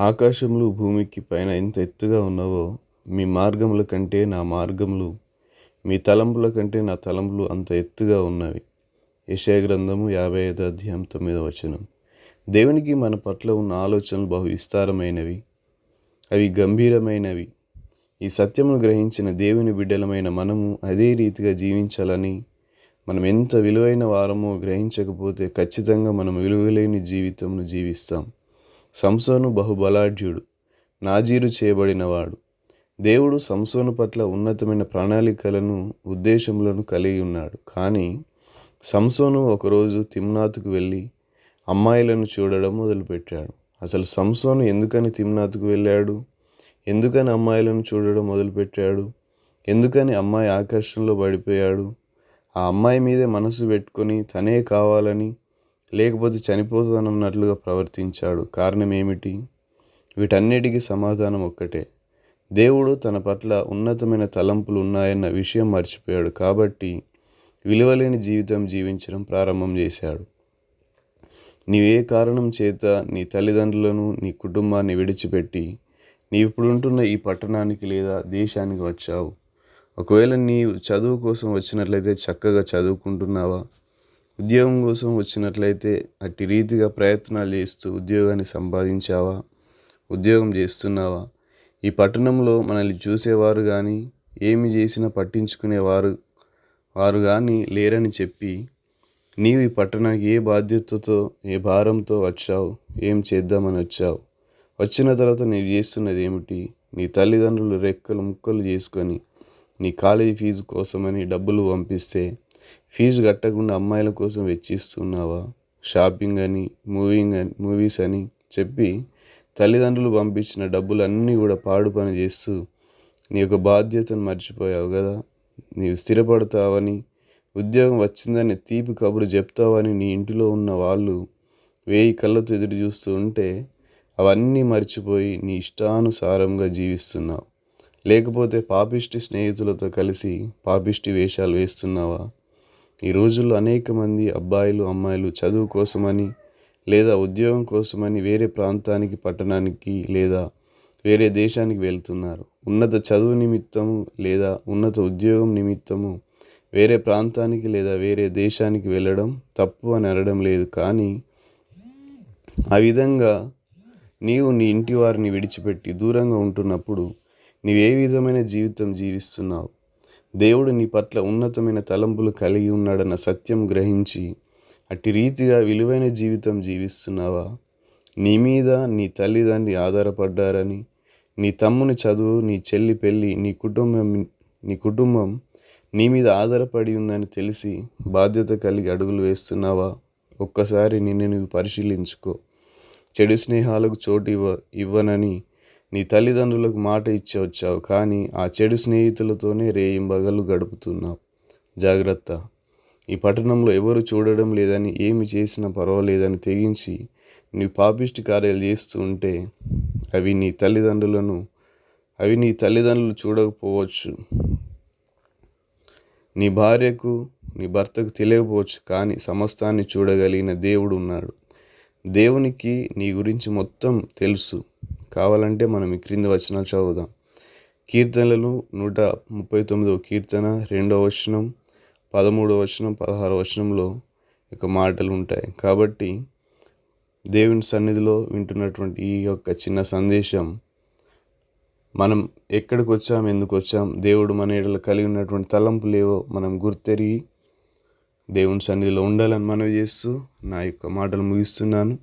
ఆకాశములు భూమికి పైన ఎంత ఎత్తుగా ఉన్నవో మీ మార్గముల కంటే నా మార్గములు మీ తలంపుల కంటే నా తలంపులు అంత ఎత్తుగా ఉన్నవి. యెషయా గ్రంథము యాభై ఐదు అధ్యాయం తొమ్మిదవ వచనం. దేవునికి మన పట్ల ఉన్న ఆలోచనలు బహు విస్తారమైనవి. అవి గంభీరమైనవి. ఈ సత్యమును గ్రహించిన దేవుని బిడ్డలమైన మనము అదే రీతిగా జీవించాలని మనం ఎంత విలువైన వారమో గ్రహించకపోతే ఖచ్చితంగా మనం విలువలేని జీవితంను జీవిస్తాం. సంసోను బహుబలాఢ్యుడు నాజీరు చేయబడినవాడు. దేవుడు సంసోను పట్ల ఉన్నతమైన ప్రణాళికలను ఉద్దేశములను కలిగి ఉన్నాడు. కానీ సంసోను ఒకరోజు తిమ్నాథ్కు వెళ్ళి అమ్మాయిలను చూడడం మొదలుపెట్టాడు. అసలు సంసోను ఎందుకని తిమ్నాథ్కు వెళ్ళాడు? ఎందుకని అమ్మాయిలను చూడడం మొదలుపెట్టాడు? ఎందుకని అమ్మాయి ఆకర్షణలో పడిపోయాడు? ఆ అమ్మాయి మీదే మనసు పెట్టుకొని తనే కావాలని లేకపోతే చనిపోతానన్నట్లుగా ప్రవర్తించాడు. కారణం ఏమిటి? వీటన్నిటికీ సమాధానం ఒక్కటే. దేవుడు తన పట్ల ఉన్నతమైన తలంపులు ఉన్నాయన్న విషయం మర్చిపోయాడు. కాబట్టి విలువలేని జీవితం జీవించడం ప్రారంభం చేశాడు. నీవే కారణం చేత నీ తల్లిదండ్రులను నీ కుటుంబాన్ని విడిచిపెట్టి నీవు ఇప్పుడుంటున్న ఈ పట్టణానికి లేదా దేశానికి వచ్చావు. ఒకవేళ నీవు చదువు కోసం వచ్చినట్లయితే చక్కగా చదువుకుంటున్నావా? ఉద్యోగం కోసం వచ్చినట్లయితే అట్టి రీతిగా ప్రయత్నాలు చేస్తూ ఉద్యోగాన్ని సంపాదించావా? ఉద్యోగం చేస్తున్నావా? ఈ పట్టణంలో మనల్ని చూసేవారు కానీ ఏమి చేసినా పట్టించుకునేవారు వారు కానీ లేరని చెప్పి నీవు ఈ పట్టణానికి ఏ బాధ్యతతో ఏ భారంతో వచ్చావు? ఏం చేద్దామని వచ్చావు? వచ్చిన తర్వాత నీవు చేస్తున్నది ఏమిటి? నీ తల్లిదండ్రులు రెక్కలు ముక్కలు చేసుకొని నీ కాలేజీ ఫీజు కోసమని డబ్బులు పంపిస్తే ఫీజు కట్టకుండా అమ్మాయిల కోసం వెచ్చిస్తున్నావా? షాపింగ్ అని మూవింగ్ అని మూవీస్ అని చెప్పి తల్లిదండ్రులు పంపించిన డబ్బులు అన్నీ కూడా పాడు పని చేస్తూ నీ యొక్క బాధ్యతను మర్చిపోయావు కదా? నీవు స్థిరపడతావని ఉద్యోగం వచ్చిందని తీపి కబురు చెప్తావని నీ ఇంటిలో ఉన్న వాళ్ళు వేయి కళ్ళతో ఎదురు చూస్తూ ఉంటే అవన్నీ మర్చిపోయి నీ ఇష్టానుసారంగా జీవిస్తున్నావు. లేకపోతే పాపిష్టి స్నేహితులతో కలిసి పాపిష్టి వేషాలు వేస్తున్నావా? ఈ రోజుల్లో అనేక మంది అబ్బాయిలు అమ్మాయిలు చదువు కోసమని లేదా ఉద్యోగం కోసమని వేరే ప్రాంతానికి పట్టణానికి లేదా వేరే దేశానికి వెళ్తున్నారు. ఉన్నత చదువు నిమిత్తము లేదా ఉన్నత ఉద్యోగం నిమిత్తము వేరే ప్రాంతానికి లేదా వేరే దేశానికి వెళ్ళడం తప్పు అని అనడం లేదు. కానీ ఆ విధంగా నీవు నీ ఇంటి వారిని విడిచిపెట్టి దూరంగా ఉంటున్నప్పుడు నీవు ఏ విధమైన జీవితం జీవిస్తున్నావు? దేవుడు నీ పట్ల ఉన్నతమైన తలంపులు కలిగి ఉన్నాడన్న సత్యం గ్రహించి అట్టి రీతిగా విలువైన జీవితం జీవిస్తున్నావా? నీ మీద నీ తల్లిదండ్రి ఆధారపడ్డారని నీ తమ్ముని చదువు నీ చెల్లి పెళ్ళి నీ కుటుంబం నీ కుటుంబం నీ మీద ఆధారపడి ఉందని తెలిసి బాధ్యత కలిగి అడుగులు వేస్తున్నావా? ఒక్కసారి నిన్ను నువ్వు పరిశీలించుకో. చెడు స్నేహాలకు చోటు ఇవ్వ ఇవ్వనని నీ తల్లిదండ్రులకు మాట ఇచ్చి వచ్చావు కానీ ఆ చెడు స్నేహితులతోనే రేయింబగలు గడుపుతున్నావు. జాగ్రత్త. ఈ పట్టణంలో ఎవరు చూడడం లేదని ఏమి చేసినా పర్వాలేదని తెగించి నీ పాపిష్టి కార్యాలు చేస్తూ ఉంటే అవి నీ తల్లిదండ్రులను అవి నీ తల్లిదండ్రులు చూడకపోవచ్చు. నీ భార్యకు నీ భర్తకు తెలియకపోవచ్చు కానీ సమస్తాన్ని చూడగలిగిన దేవుడు ఉన్నాడు. దేవునికి నీ గురించి మొత్తం తెలుసు. కావాలంటే మనం ఈ క్రింద వచనాలు చదువుదాం. కీర్తనలు నూట ముప్పై తొమ్మిదవ కీర్తన రెండవ వచనం పదమూడవ వచనం పదహారవ వచనంలో యొక్క మాటలు ఉంటాయి. కాబట్టి దేవుని సన్నిధిలో వింటున్నటువంటి ఈ యొక్క చిన్న సందేశం మనం ఎక్కడికి వచ్చాం ఎందుకు వచ్చాం దేవుడు మన ఏడలో కలిగి ఉన్నటువంటి తలంపులేవో మనం గుర్తెరిగి దేవుని సన్నిధిలో ఉండాలని మనవి చేస్తూ నా యొక్క మాటలు ముగిస్తున్నాను.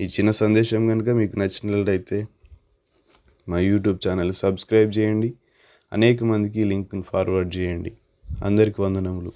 ఈ చిన్న సందేశం కనుక మీకు నచ్చినట్లయితే మా యూట్యూబ్ ఛానల్ సబ్స్క్రైబ్ చేయండి. అనేక మందికి లింక్ను ఫార్వర్డ్ చేయండి. అందరికీ వందనములు.